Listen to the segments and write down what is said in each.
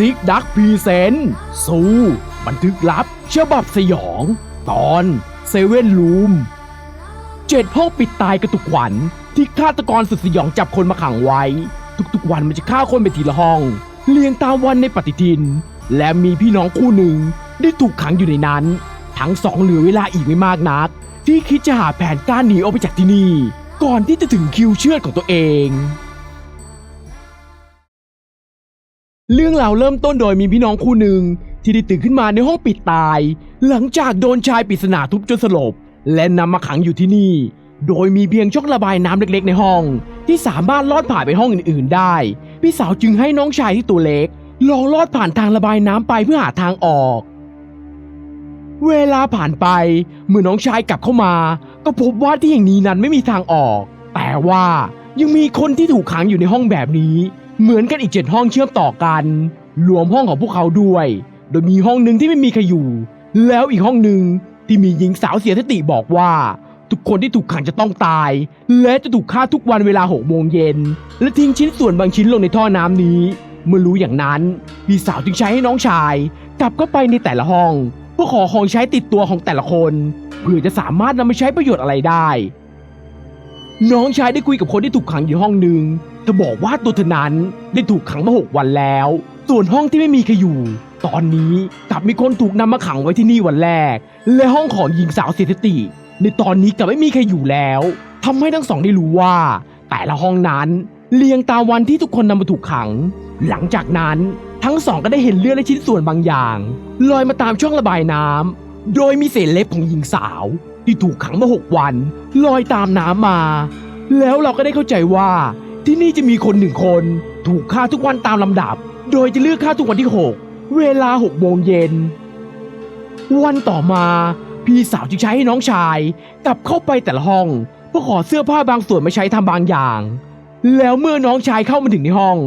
ซิกดักพรีเซนต์สู้บันทึกลับฉบับสยอง ตอนเซเว่นลูมเจ็ดห้อปิดตายกระตุกขวัญที่ฆาตกรสุดสยองจับคนมาขังไว้ ทุกๆวันมันจะฆ่าคนไปทีละห้อง เรียงตามวันในปฏิทิน และมีพี่น้องคู่หนึ่งได้ถูกขังอยู่ในนั้น ทั้งสองเหลือเวลาอีกไม่มากนัก ที่คิดจะหาแผนการหนีออกไปจากที่นี่ ก่อนที่จะถึงคิวเชือดของตัวเอง เรื่องราวเริ่มต้นโดยมีพี่น้องคู่หนึ่งที่ได้ตื่นขึ้นมาในห้องปิดตาย หลังจากโดนชายปริศนาทุบจนสลบ และนำมาขังอยู่ที่นี่ โดยมีเพียงช่องระบายน้ำเล็กๆ ในห้อง ที่สามารถลอดผ่านไปห้องอื่นๆ ได้ พี่สาวจึงให้น้องชายที่ตัวเล็ก ลองลอดผ่านทางระบายน้ำไปเพื่อหาทางออก เวลาผ่านไปเมื่อน้องชายกลับเข้ามา ก็พบว่าที่แห่งนี้นั้นไม่มีทางออก แต่ว่ายังมีคนที่ถูกขังอยู่ในห้องแบบนี้ เหมือนกันอีกเจ็ดห้องเชื่อมต่อกัน รวมห้องของพวกเขาด้วย โดยมีห้องหนึ่งที่ไม่มีใครอยู่ แล้วอีกห้องหนึ่งที่มีหญิงสาวเสียสติบอกว่า ทุกคนที่ถูกขังจะต้องตาย และจะถูกฆ่าทุกวันเวลาหกโมงเย็น และทิ้งชิ้นส่วนบางชิ้นลงในท่อน้ำนี้ เมื่อรู้อย่างนั้น พี่สาวจึงใช้ให้น้องชาย กลับเข้าไปในแต่ละห้องเพื่อขอของใช้ติดตัวของแต่ละคนเพื่อจะสามารถนำไปใช้ประโยชน์อะไรได้ น้องชายได้คุยกับคนที่ถูกขังอยู่ห้องหนึ่งเธอบอกว่าตัวเธอนั้นได้ถูกขังมาหกวันแล้ว ส่วนห้องที่ไม่มีใครอยู่ ตอนนี้กลับมีคนถูกนำมาขังไว้ที่นี่วันแรก และห้องของหญิงสาวเสียสติ ในตอนนี้กลับไม่มีใครอยู่แล้วทำให้ทั้งสองได้รู้ว่า แต่ละห้องนั้นเรียงตามวันที่ทุกคนนำมาถูกขัง หลังจากนั้นทั้งสองก็ได้เห็นเลือดและชิ้นส่วนบางอย่างลอยมาตามช่องระบายน้ำโดยมีเศษเล็บของหญิงสาว ที่ถูกขังมาหกวัน ลอยตามน้ำมา แล้วเราก็ได้เข้าใจว่าที่นี่จะมีคนหนึ่งคน ถูกฆ่าทุกวันตามลำดับ โดยจะเลือกฆ่าทุกวันที่ 6 เวลา6โมงเย็น วันต่อมาพี่สาวจึงใช้ให้น้องชายกลับเข้าไปแต่ละห้องเพื่อขอเสื้อผ้าบางส่วนมาใช้ทำบางอย่าง แล้วเมื่อน้องชายเข้ามาถึงในห้อง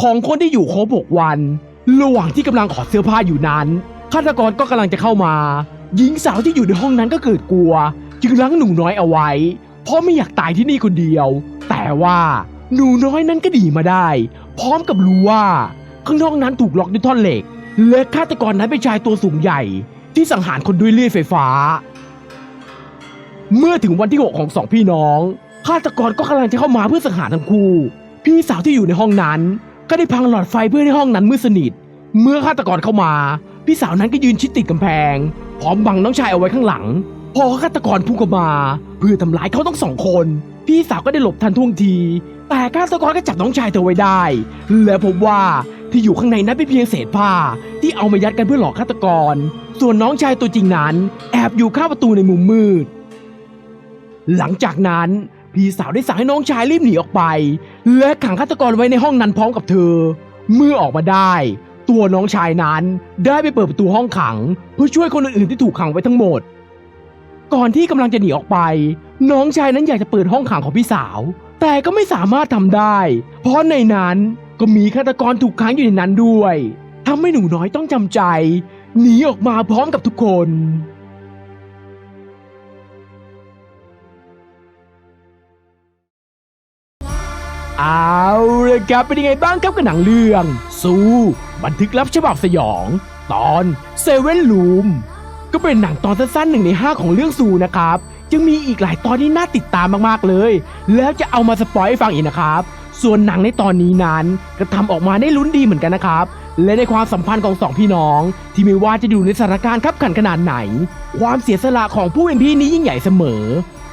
ของคนที่อยู่ครบ6วัน ระหว่างที่กำลังขอเสื้อผ้าอยู่นั้นฆาตกรก็กำลังจะเข้ามา หญิงสาวที่อยู่ในห้องนั้นก็เกิดกลัว จึงรั้งหนูน้อยเอาไว้ เพราะไม่อยากตายที่นี่คนเดียว แต่ว่าหนูน้อยนั้นก็ดีมาได้ พร้อมกับรู้ว่า ข้างนอกนั้นถูกล็อกด้วยท่อนเหล็ก และฆาตกรนั้นเป็นชายตัวสูงใหญ่ ที่สังหารคนด้วยเลื่อยไฟฟ้า เมื่อถึงวันที่6ของสองพี่น้องฆาตกรก็กำลังจะเข้ามาเพื่อสังหารทั้งคู่ พี่สาวที่อยู่ในห้องนั้น ก็ได้พังหลอดไฟเพื่อให้ห้องนั้นมืดสนิท เมื่อฆาตกรเข้ามา พี่สาวนั้นก็ยืนชิดติดกำแพง พร้อมบังน้องชายเอาไว้ข้างหลัง พอฆาตกรพุ่งเข้ามา เพื่อทำร้ายเขาทั้งสองคน พี่สาวก็ได้หลบทันท่วงที แต่ฆาตกรก็จับน้องชายเธอไว้ได้ และพบว่าที่อยู่ข้างในนั้นเป็นเพียงเศษผ้า ที่เอามายัดกันเพื่อหลอกฆาตกร ส่วนน้องชายตัวจริงนั้น แอบอยู่ข้างประตูในมุมมืด หลังจากนั้นพี่สาวได้สั่งให้น้องชายรีบหนีออกไป และขังฆาตกรไว้ในห้องนั้นพร้อมกับเธอ เมื่อออกมาได้ ตัวน้องชายนั้นได้ไปเปิดประตูห้องขัง เพื่อช่วยคนอื่นๆที่ถูกขังไว้ทั้งหมด ก่อนที่กำลังจะหนีออกไป น้องชายนั้นอยากจะเปิดห้องขังของพี่สาว แต่ก็ไม่สามารถทำได้ เพราะในนั้นก็มีฆาตกรถูกขังอยู่ในนั้นด้วยทำให้หนูน้อยต้องจำใจหนีออกมาพร้อมกับทุกคนอา เอาละครับเป็นยังไงบ้างครับกับหนังเรื่องสู้บันทึกลับฉบับสยอง ตอนเซเว่นลูมก็เป็นหนังตอนสั้นๆหนึ่งในห้าของเรื่องซูนะครับยังมีอีกหลายตอนที่น่าติดตามมากๆเลย แล้วจะเอามาสปอยให้ฟังอีกนะครับ ส่วนหนังในตอนนี้นั้นก็ทำออกมาได้ลุ้นดีเหมือนกันนะครับ และในความสัมพันธ์ของสองพี่น้อง ที่ไม่ว่าจะอยู่ในสถานการณ์ขับขันขนาดไหน ความเสียสละของผู้เป็นพี่นี้ยิ่งใหญ่เสมอ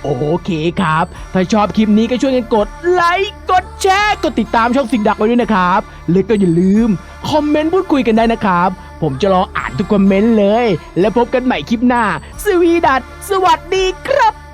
โอเคครับ ถ้าชอบคลิปนี้ก็ช่วยกันกดไลค์กดแชร์กดติดตามช่องสิงดักไว้ด้วยนะครับ และก็อย่าลืมคอมเมนต์พูดคุยกันได้นะครับ ผมจะรออ่านทุกคอมเมนต์เลย และพบกันใหม่คลิปหน้า สวีดัตสวัสดีครับ